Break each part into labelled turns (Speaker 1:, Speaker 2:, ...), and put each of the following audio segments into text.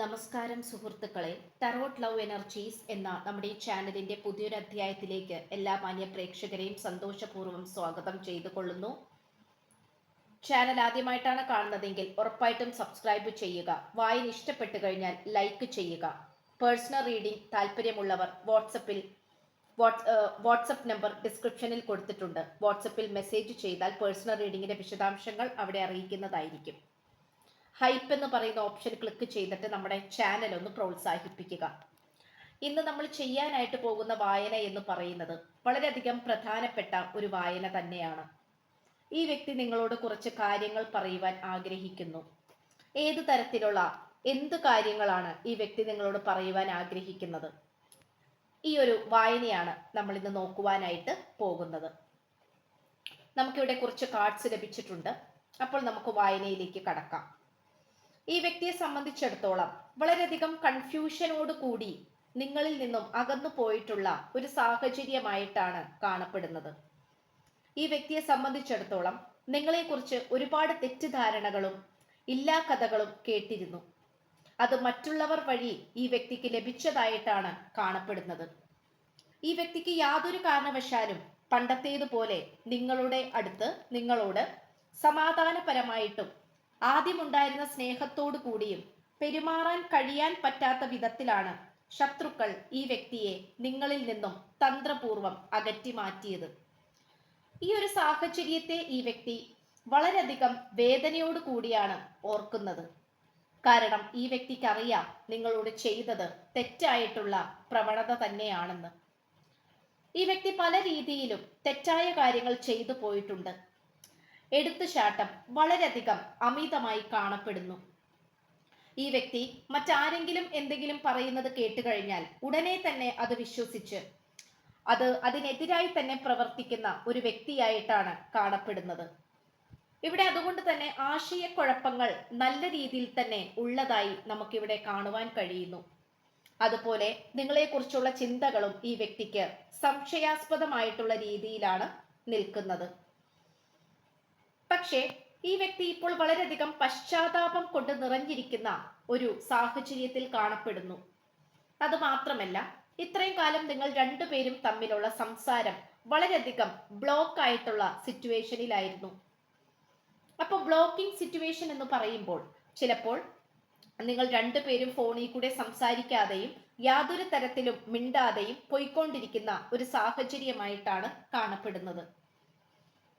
Speaker 1: നമസ്കാരം സുഹൃത്തുക്കളെ. Tarot love energies എന്ന നമ്മുടെ ഈ ചാനലിന്റെ പുതിയൊരു അധ്യായത്തിലേക്ക് എല്ലാ മാന്യ പ്രേക്ഷകരെയും സന്തോഷപൂർവം സ്വാഗതം ചെയ്തു കൊള്ളുന്നു ചാനൽ ആദ്യമായിട്ടാണ് കാണുന്നതെങ്കിൽ ഉറപ്പായിട്ടും സബ്സ്ക്രൈബ് ചെയ്യുക. വായന ഇഷ്ടപ്പെട്ടു കഴിഞ്ഞാൽ ലൈക്ക് ചെയ്യുക. പേഴ്സണൽ റീഡിംഗ് താല്പര്യമുള്ളവർ വാട്സപ്പിൽ വാട്സപ്പ് നമ്പർ ഡിസ്ക്രിപ്ഷനിൽ കൊടുത്തിട്ടുണ്ട്. വാട്സപ്പിൽ മെസ്സേജ് ചെയ്താൽ പേഴ്സണൽ റീഡിങ്ങിന്റെ വിശദാംശങ്ങൾ അവിടെ അറിയിക്കുന്നതായിരിക്കും. ഹൈപ്പ് എന്ന് പറയുന്ന ഓപ്ഷൻ ക്ലിക്ക് ചെയ്തിട്ട് നമ്മുടെ ചാനൽ ഒന്ന് പ്രോത്സാഹിപ്പിക്കുക. ഇന്ന് നമ്മൾ ചെയ്യാനായിട്ട് പോകുന്ന വായന എന്ന് പറയുന്നത് വളരെയധികം പ്രധാനപ്പെട്ട ഒരു വായന തന്നെയാണ്. ഈ വ്യക്തി നിങ്ങളോട് കുറച്ച് കാര്യങ്ങൾ പറയുവാൻ ആഗ്രഹിക്കുന്നു. ഏത് തരത്തിലുള്ള എന്ത് കാര്യങ്ങളാണ് ഈ വ്യക്തി നിങ്ങളോട് പറയുവാൻ ആഗ്രഹിക്കുന്നത്? ഈ ഒരു വായനയാണ് നമ്മൾ ഇന്ന് നോക്കുവാനായിട്ട് പോകുന്നത്. നമുക്കിവിടെ കുറച്ച് കാർഡ്സ് ലഭിച്ചിട്ടുണ്ട്. അപ്പോൾ നമുക്ക് വായനയിലേക്ക് കടക്കാം. ഈ വ്യക്തിയെ സംബന്ധിച്ചിടത്തോളം വളരെയധികം കൺഫ്യൂഷനോട് കൂടി നിങ്ങളിൽ നിന്നും അകന്നു പോയിട്ടുള്ള ഒരു സാഹചര്യമായിട്ടാണ് കാണപ്പെടുന്നത്. ഈ വ്യക്തിയെ സംബന്ധിച്ചിടത്തോളം നിങ്ങളെക്കുറിച്ച് ഒരുപാട് തെറ്റിദ്ധാരണകളും ഇല്ലാ കഥകളും കേട്ടിരുന്നു. അത് മറ്റുള്ളവർ വഴി ഈ വ്യക്തിക്ക് ലഭിച്ചതായിട്ടാണ് കാണപ്പെടുന്നത്. ഈ വ്യക്തിക്ക് യാതൊരു കാരണവശാലും പണ്ടത്തേതുപോലെ നിങ്ങളുടെ അടുത്ത് നിങ്ങളോട് സമാധാനപരമായിട്ടും ആദ്യമുണ്ടായിരുന്ന സ്നേഹത്തോടു കൂടിയും പെരുമാറാൻ കഴിയാൻ പറ്റാത്ത വിധത്തിലാണ് ശത്രുക്കൾ ഈ വ്യക്തിയെ നിങ്ങളിൽ നിന്നും തന്ത്രപൂർവം അകറ്റി മാറ്റിയത്. ഈ ഒരു സാഹചര്യത്തെ ഈ വ്യക്തി വളരെയധികം വേദനയോട് കൂടിയാണ് ഓർക്കുന്നത്. കാരണം ഈ വ്യക്തിക്ക് അറിയാം നിങ്ങളോട് ചെയ്തത് തെറ്റായിട്ടുള്ള പ്രവണത തന്നെയാണെന്ന്. ഈ വ്യക്തി പല രീതിയിലും തെറ്റായ കാര്യങ്ങൾ ചെയ്തു പോയിട്ടുണ്ട്. എടുത്തുചാട്ടം വളരെയധികം അമിതമായി കാണപ്പെടുന്നു. ഈ വ്യക്തി മറ്റാരെങ്കിലും എന്തെങ്കിലും പറയുന്നത് കേട്ട് കഴിഞ്ഞാൽ ഉടനെ തന്നെ അത് വിശ്വസിച്ച് അത് അതിനെതിരായി തന്നെ പ്രവർത്തിക്കുന്ന ഒരു വ്യക്തിയായിട്ടാണ് കാണപ്പെടുന്നത്. ഇവിടെ അതുകൊണ്ട് തന്നെ ആശയക്കുഴപ്പങ്ങൾ നല്ല രീതിയിൽ തന്നെ ഉള്ളതായി നമുക്കിവിടെ കാണുവാൻ കഴിയുന്നു. അതുപോലെ നിങ്ങളെക്കുറിച്ചുള്ള ചിന്തകളും ഈ വ്യക്തിക്ക് സംശയാസ്പദമായിട്ടുള്ള രീതിയിലാണ് നിൽക്കുന്നത്. പക്ഷേ ഈ വ്യക്തി ഇപ്പോൾ വളരെയധികം പശ്ചാത്താപം കൊണ്ട് നിറഞ്ഞിരിക്കുന്ന ഒരു സാഹചര്യത്തിൽ കാണപ്പെടുന്നു. അത് മാത്രമല്ല ഇത്രയും കാലം നിങ്ങൾ രണ്ടുപേരും തമ്മിലുള്ള സംസാരം വളരെയധികം ബ്ലോക്ക് ആയിട്ടുള്ള സിറ്റുവേഷനിലായിരുന്നു അപ്പോൾ ബ്ലോക്കിംഗ് സിറ്റുവേഷൻ എന്ന് പറയുമ്പോൾ ചിലപ്പോൾ നിങ്ങൾ രണ്ടുപേരും ഫോണിൽ കൂടെ സംസാരിക്കാതെയും യാതൊരു തരത്തിലും മിണ്ടാതെയും പോയിക്കൊണ്ടിരിക്കുന്ന ഒരു സാഹചര്യമായിട്ടാണ് കാണപ്പെടുന്നത്.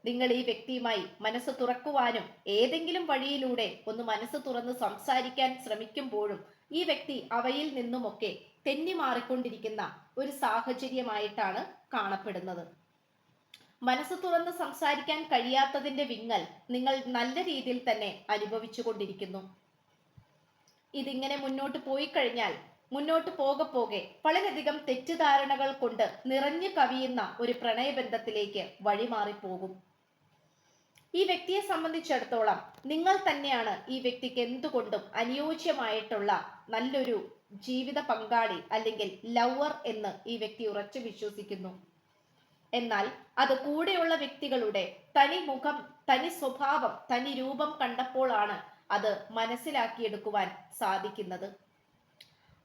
Speaker 1: നിങ്ങൾ ഈ വ്യക്തിയുമായി മനസ്സ് തുറക്കുവാനും ഏതെങ്കിലും വഴിയിലൂടെ ഒന്ന് മനസ്സ് തുറന്ന് സംസാരിക്കാൻ ശ്രമിക്കുമ്പോഴും ഈ വ്യക്തി അവയിൽ നിന്നുമൊക്കെ തെന്നി മാറിക്കൊണ്ടിരിക്കുന്ന ഒരു സാഹചര്യമായിട്ടാണ് കാണപ്പെടുന്നത്. മനസ്സ് തുറന്ന് സംസാരിക്കാൻ കഴിയാത്തതിന്റെ വിങ്ങൽ നിങ്ങൾ നല്ല രീതിയിൽ തന്നെ അനുഭവിച്ചു കൊണ്ടിരിക്കുന്നു ഇതിങ്ങനെ മുന്നോട്ട് പോയി കഴിഞ്ഞാൽ മുന്നോട്ട് പോകെ പോകെ വളരെയധികം തെറ്റിദ്ധാരണകൾ കൊണ്ട് നിറഞ്ഞു കവിയുന്ന ഒരു പ്രണയബന്ധത്തിലേക്ക് വഴിമാറിപ്പോകും. ഈ വ്യക്തിയെ സംബന്ധിച്ചിടത്തോളം നിങ്ങൾ തന്നെയാണ് ഈ വ്യക്തിക്ക് എന്തുകൊണ്ടും അനുയോജ്യമായിട്ടുള്ള നല്ലൊരു ജീവിത പങ്കാളി അല്ലെങ്കിൽ ലവർ എന്ന് ഈ വ്യക്തി ഉറച്ചു വിശ്വസിക്കുന്നു. എന്നാൽ അത് കൂടെയുള്ള വ്യക്തികളുടെ തനി മുഖം തനി സ്വഭാവം തനി രൂപം കണ്ടപ്പോഴാണ് അത് മനസ്സിലാക്കിയെടുക്കുവാൻ സാധിക്കുന്നത്.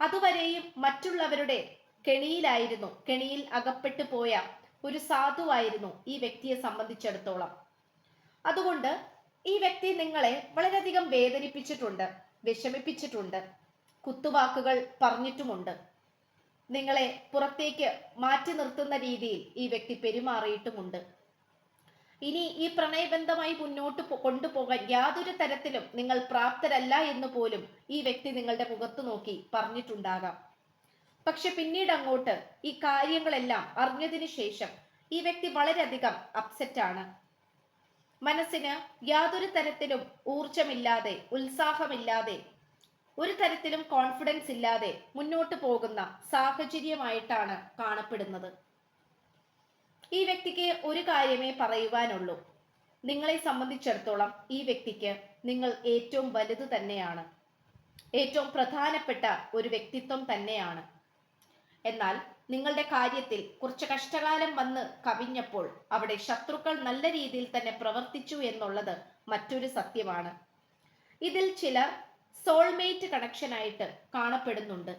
Speaker 1: അതുവരെയും മറ്റുള്ളവരുടെ കെണിയിലായിരുന്നു കെണിയിൽ അകപ്പെട്ടു പോയ ഒരു സാധുവായിരുന്നു ഈ വ്യക്തിയെ സംബന്ധിച്ചിടത്തോളം. അതുകൊണ്ട് ഈ വ്യക്തി നിങ്ങളെ വളരെയധികം വേദനിപ്പിച്ചിട്ടുണ്ട് വിഷമിപ്പിച്ചിട്ടുണ്ട് കുത്തുവാക്കുകൾ പറഞ്ഞിട്ടുമുണ്ട്. നിങ്ങളെ പുറത്തേക്ക് മാറ്റി നിർത്തുന്ന രീതിയിൽ ഈ വ്യക്തി പെരുമാറിയിട്ടുമുണ്ട്. ഇനി ഈ പ്രണയബന്ധമായി മുന്നോട്ട് കൊണ്ടുപോകാൻ യാതൊരു തരത്തിലും നിങ്ങൾ പ്രാപ്തരല്ല എന്ന് പോലും ഈ വ്യക്തി നിങ്ങളുടെ മുഖത്ത് നോക്കി പറഞ്ഞിട്ടുണ്ടാകാം. പക്ഷെ പിന്നീട് അങ്ങോട്ട് ഈ കാര്യങ്ങളെല്ലാം അറിഞ്ഞതിന് ശേഷം ഈ വ്യക്തി വളരെയധികം അപ്സെറ്റ് ആണ്. മനസ്സിന് യാതൊരു തരത്തിലും ഊർജമില്ലാതെ ഉത്സാഹമില്ലാതെ ഒരു തരത്തിലും കോൺഫിഡൻസ് ഇല്ലാതെ മുന്നോട്ട് പോകുന്ന സാഹചര്യമായിട്ടാണ് കാണപ്പെടുന്നത്. ഈ വ്യക്തിക്ക് ഒരു കാര്യമേ പറയുവാനുള്ളൂ. നിങ്ങളെ സംബന്ധിച്ചിടത്തോളം ഈ വ്യക്തിക്ക് നിങ്ങൾ ഏറ്റവും വലുത് തന്നെയാണ്. ഏറ്റവും പ്രധാനപ്പെട്ട ഒരു വ്യക്തിത്വം തന്നെയാണ്. എന്നാൽ നിങ്ങളുടെ കാര്യത്തിൽ കുറച്ച് കഷ്ടകാലം വന്ന് കവിഞ്ഞപ്പോൾ അവിടെ ശത്രുക്കൾ നല്ല രീതിയിൽ തന്നെ പ്രവർത്തിച്ചു എന്നുള്ളത് മറ്റൊരു സത്യമാണ്. ഇതിൽ ചിലർ സോൾമേറ്റ് കണക്ഷൻ ആയിട്ട് കാണപ്പെടുന്നുണ്ട്.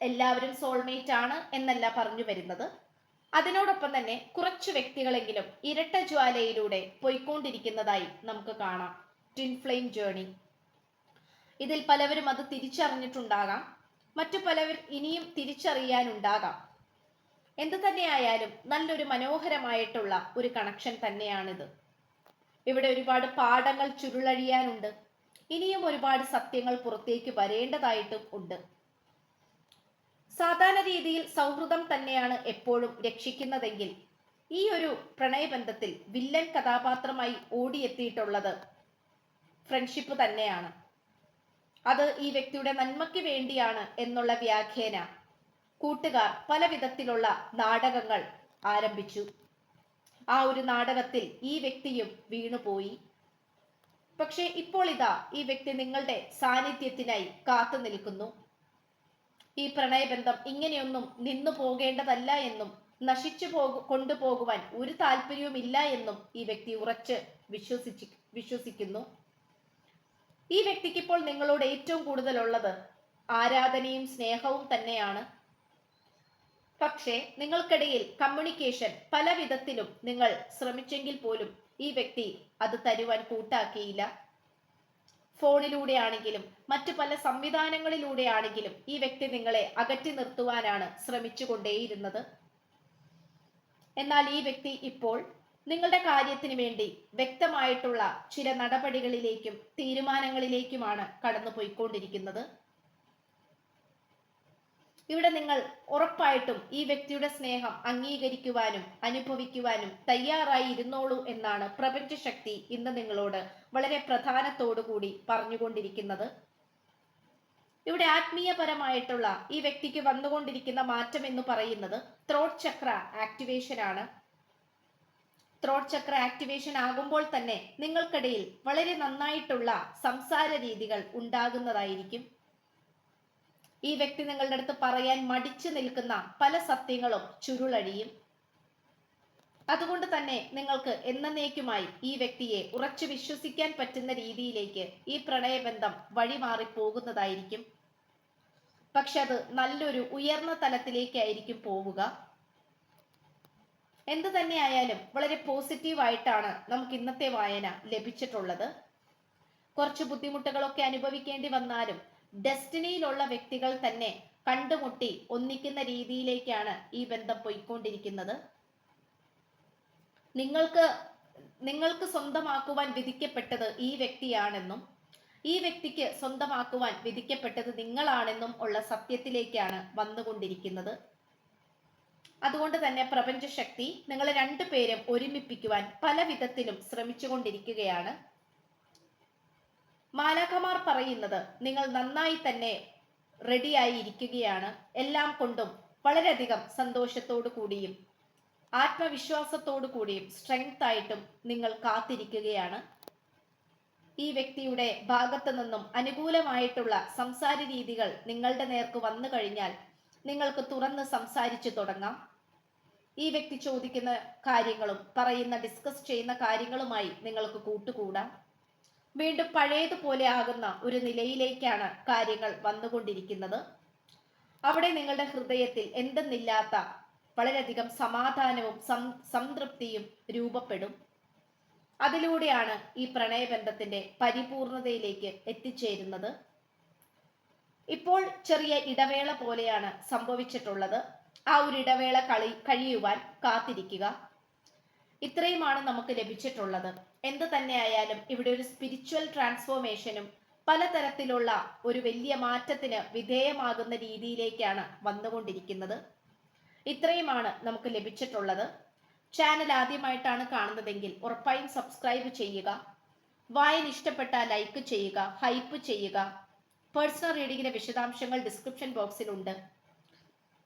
Speaker 1: എല്ലാവരും സോൾമേറ്റ് ആണ് എന്നല്ല പറഞ്ഞു വരുന്നത്. അതിനോടൊപ്പം തന്നെ കുറച്ച് വ്യക്തികളെങ്കിലും ഇരട്ട ജ്വാലയിലൂടെ പോയിക്കൊണ്ടിരിക്കുന്നതായി നമുക്ക് കാണാം. ട്വിൻ ഫ്ലെയിം ജേണി ഇതിൽ പലവരും അത് തിരിച്ചറിഞ്ഞിട്ടുണ്ടാകാം. മറ്റു പലവർ ഇനിയും തിരിച്ചറിയാനുണ്ടാകാം എന്തു തന്നെയായാലും നല്ലൊരു മനോഹരമായിട്ടുള്ള ഒരു കണക്ഷൻ തന്നെയാണിത്. ഇവിടെ ഒരുപാട് പാഠങ്ങൾ ചുരുളഴിയാനുണ്ട്. ഇനിയും ഒരുപാട് സത്യങ്ങൾ പുറത്തേക്ക് വരേണ്ടതായിട്ടും ഉണ്ട്. സാധാരണ രീതിയിൽ സൗഹൃദം തന്നെയാണ് എപ്പോഴും രക്ഷിക്കുന്നതെങ്കിൽ ഈ ഒരു പ്രണയബന്ധത്തിൽ വില്ലൻ കഥാപാത്രമായി ഓടിയെത്തിയിട്ടുള്ളത് ഫ്രണ്ട്ഷിപ്പ് തന്നെയാണ്. അത് ഈ വ്യക്തിയുടെ നന്മയ്ക്ക് വേണ്ടിയാണ് എന്നുള്ള വ്യാഖ്യാന കൂട്ടുകാർ പല വിധത്തിലുള്ള നാടകങ്ങൾ ആരംഭിച്ചു. ആ ഒരു നാടകത്തിൽ ഈ വ്യക്തിയും വീണുപോയി. പക്ഷേ ഇപ്പോൾ ഇതാ ഈ വ്യക്തി നിങ്ങളുടെ സാന്നിധ്യത്തിനായി കാത്തു നിൽക്കുന്നു. ഈ പ്രണയബന്ധം ഇങ്ങനെയൊന്നും നിന്നു പോകേണ്ടതല്ല എന്നും നശിച്ചു പോകു കൊണ്ടുപോകുവാൻ ഒരു താല്പര്യവുമില്ല എന്നും ഈ വ്യക്തി ഉറച്ച് വിശ്വസിച്ച് വിശ്വസിക്കുന്നു. ഈ വ്യക്തിക്ക് ഇപ്പോൾ നിങ്ങളോട് ഏറ്റവും കൂടുതലുള്ളത് ആരാധനയും സ്നേഹവും തന്നെയാണ്. പക്ഷേ നിങ്ങൾക്കിടയിൽ കമ്മ്യൂണിക്കേഷൻ പല വിധത്തിലും നിങ്ങൾ ശ്രമിച്ചെങ്കിൽ പോലും ഈ വ്യക്തി അത് തരുവാൻ കൂട്ടാക്കിയില്ല. ഫോണിലൂടെയാണെങ്കിലും മറ്റു പല സംവിധാനങ്ങളിലൂടെ ആണെങ്കിലും ഈ വ്യക്തി നിങ്ങളെ അകറ്റി നിർത്തുവാനാണ് ശ്രമിച്ചുകൊണ്ടേയിരുന്നത്. എന്നാൽ ഈ വ്യക്തി ഇപ്പോൾ നിങ്ങളുടെ കാര്യത്തിന് വേണ്ടി വ്യക്തമായിട്ടുള്ള ചില നടപടികളിലേക്കും തീരുമാനങ്ങളിലേക്കുമാണ് കടന്നു പോയിക്കൊണ്ടിരിക്കുന്നത് ഇവിടെ നിങ്ങൾ ഉറപ്പായിട്ടും ഈ വ്യക്തിയുടെ സ്നേഹം അംഗീകരിക്കുവാനും അനുഭവിക്കുവാനും തയ്യാറായി ഇരുന്നോളൂ എന്നാണ് പ്രപഞ്ച ശക്തി ഇന്ന് നിങ്ങളോട് വളരെ പ്രധാനത്തോടുകൂടി പറഞ്ഞുകൊണ്ടിരിക്കുന്നത്. ഇവിടെ ആത്മീയപരമായിട്ടുള്ള ഈ വ്യക്തിക്ക് വന്നുകൊണ്ടിരിക്കുന്ന മാറ്റം എന്ന് പറയുന്നത് ത്രോട്ട് ചക്ര ആക്ടിവേഷൻ ആണ്. ത്രോട്ട് ചക്ര ആക്ടിവേഷൻ ആകുമ്പോൾ തന്നെ നിങ്ങൾക്കിടയിൽ വളരെ നന്നായിട്ടുള്ള സംസാര രീതികൾ ഉണ്ടാകുന്നതായിരിക്കും. ഈ വ്യക്തി നിങ്ങളുടെ അടുത്ത് പറയാൻ മടിച്ചു നിൽക്കുന്ന പല സത്യങ്ങളും ചുരുളഴിയും. അതുകൊണ്ട് തന്നെ നിങ്ങൾക്ക് എന്നേക്കുമായി ഈ വ്യക്തിയെ ഉറച്ചു വിശ്വസിക്കാൻ പറ്റുന്ന രീതിയിലേക്ക് ഈ പ്രണയബന്ധം വഴിമാറി പോകുന്നതായിരിക്കും പക്ഷെ അത് നല്ലൊരു ഉയർന്ന തലത്തിലേക്കായിരിക്കും പോവുക. എന്തു തന്നെയായാലും വളരെ പോസിറ്റീവായിട്ടാണ് നമുക്ക് ഇന്നത്തെ വായന ലഭിച്ചിട്ടുള്ളത്. കുറച്ച് ബുദ്ധിമുട്ടുകളൊക്കെ അനുഭവിക്കേണ്ടി വന്നാലും ഡെസ്റ്റിനിയിലുള്ള വ്യക്തികൾ തന്നെ കണ്ടുമുട്ടി ഒന്നിക്കുന്ന രീതിയിലേക്കാണ് ഈ ബന്ധം പോയിക്കൊണ്ടിരിക്കുന്നത്. നിങ്ങൾക്ക് നിങ്ങൾക്ക് സ്വന്തമാക്കുവാൻ വിധിക്കപ്പെട്ടത് ഈ വ്യക്തിയാണെന്നും ഈ വ്യക്തിക്ക് സ്വന്തമാക്കുവാൻ വിധിക്കപ്പെട്ടത് നിങ്ങളാണെന്നും ഉള്ള സത്യത്തിലേക്കാണ് വന്നുകൊണ്ടിരിക്കുന്നത്. അതുകൊണ്ട് തന്നെ പ്രപഞ്ചശക്തി നിങ്ങളെ രണ്ടുപേരും ഒരുമിപ്പിക്കുവാൻ പല വിധത്തിലും ശ്രമിച്ചുകൊണ്ടിരിക്കുകയാണ്. മാലാഖമാർ പറയുന്നത് നിങ്ങൾ നന്നായി തന്നെ റെഡിയായി ഇരിക്കുകയാണ് എല്ലാം കൊണ്ടും വളരെയധികം സന്തോഷത്തോടു കൂടിയും ആത്മവിശ്വാസത്തോടു കൂടിയും സ്ട്രെങ്ത് ആയിട്ടും നിങ്ങൾ കാത്തിരിക്കുകയാണ്. ഈ വ്യക്തിയുടെ ഭാഗത്തു നിന്നും അനുകൂലമായിട്ടുള്ള സംസാര രീതികൾ നിങ്ങളുടെ നേർക്ക് വന്നു കഴിഞ്ഞാൽ നിങ്ങൾക്ക് തുറന്ന് സംസാരിച്ചു തുടങ്ങാം. ഈ വ്യക്തി ചോദിക്കുന്ന കാര്യങ്ങളും പറയുന്ന ഡിസ്കസ് ചെയ്യുന്ന കാര്യങ്ങളുമായി നിങ്ങൾക്ക് കൂട്ടുകൂടാം. വീണ്ടും പഴയതുപോലെ ആകുന്ന ഒരു നിലയിലേക്കാണ് കാര്യങ്ങൾ വന്നുകൊണ്ടിരിക്കുന്നത്. അവിടെ നിങ്ങളുടെ ഹൃദയത്തിൽ എന്തെന്നില്ലാത്ത വളരെയധികം സമാധാനവും സംതൃപ്തിയും രൂപപ്പെടും. അതിലൂടെയാണ് ഈ പ്രണയബന്ധത്തിന്റെ പരിപൂർണതയിലേക്ക് എത്തിച്ചേരുന്നത്. ഇപ്പോൾ ചെറിയ ഇടവേള പോലെയാണ് സംഭവിച്ചിട്ടുള്ളത്. ആ ഒരു ഇടവേള കളി കഴിയുവാൻ കാത്തിരിക്കുക. ഇത്രയുമാണ് നമുക്ക് ലഭിച്ചിട്ടുള്ളത്. എന്ത് തന്നെയായാലും ഇവിടെ ഒരു സ്പിരിച്വൽ ട്രാൻസ്ഫോർമേഷനും പലതരത്തിലുള്ള ഒരു വലിയ മാറ്റത്തിന് വിധേയമാകുന്ന രീതിയിലേക്കാണ് വന്നുകൊണ്ടിരിക്കുന്നത്. ഇത്രയുമാണ് നമുക്ക് ലഭിച്ചിട്ടുള്ളത്. ചാനൽ ആദ്യമായിട്ടാണ് കാണുന്നതെങ്കിൽ ഉറപ്പായും സബ്സ്ക്രൈബ് ചെയ്യുക. വായന ഇഷ്ടപ്പെട്ടാൽ ലൈക്ക് ചെയ്യുക ഹൈപ്പ് ചെയ്യുക. പേഴ്സണൽ റീഡിങ്ങിന്റെ വിശദാംശങ്ങൾ ഡിസ്ക്രിപ്ഷൻ ബോക്സിലുണ്ട്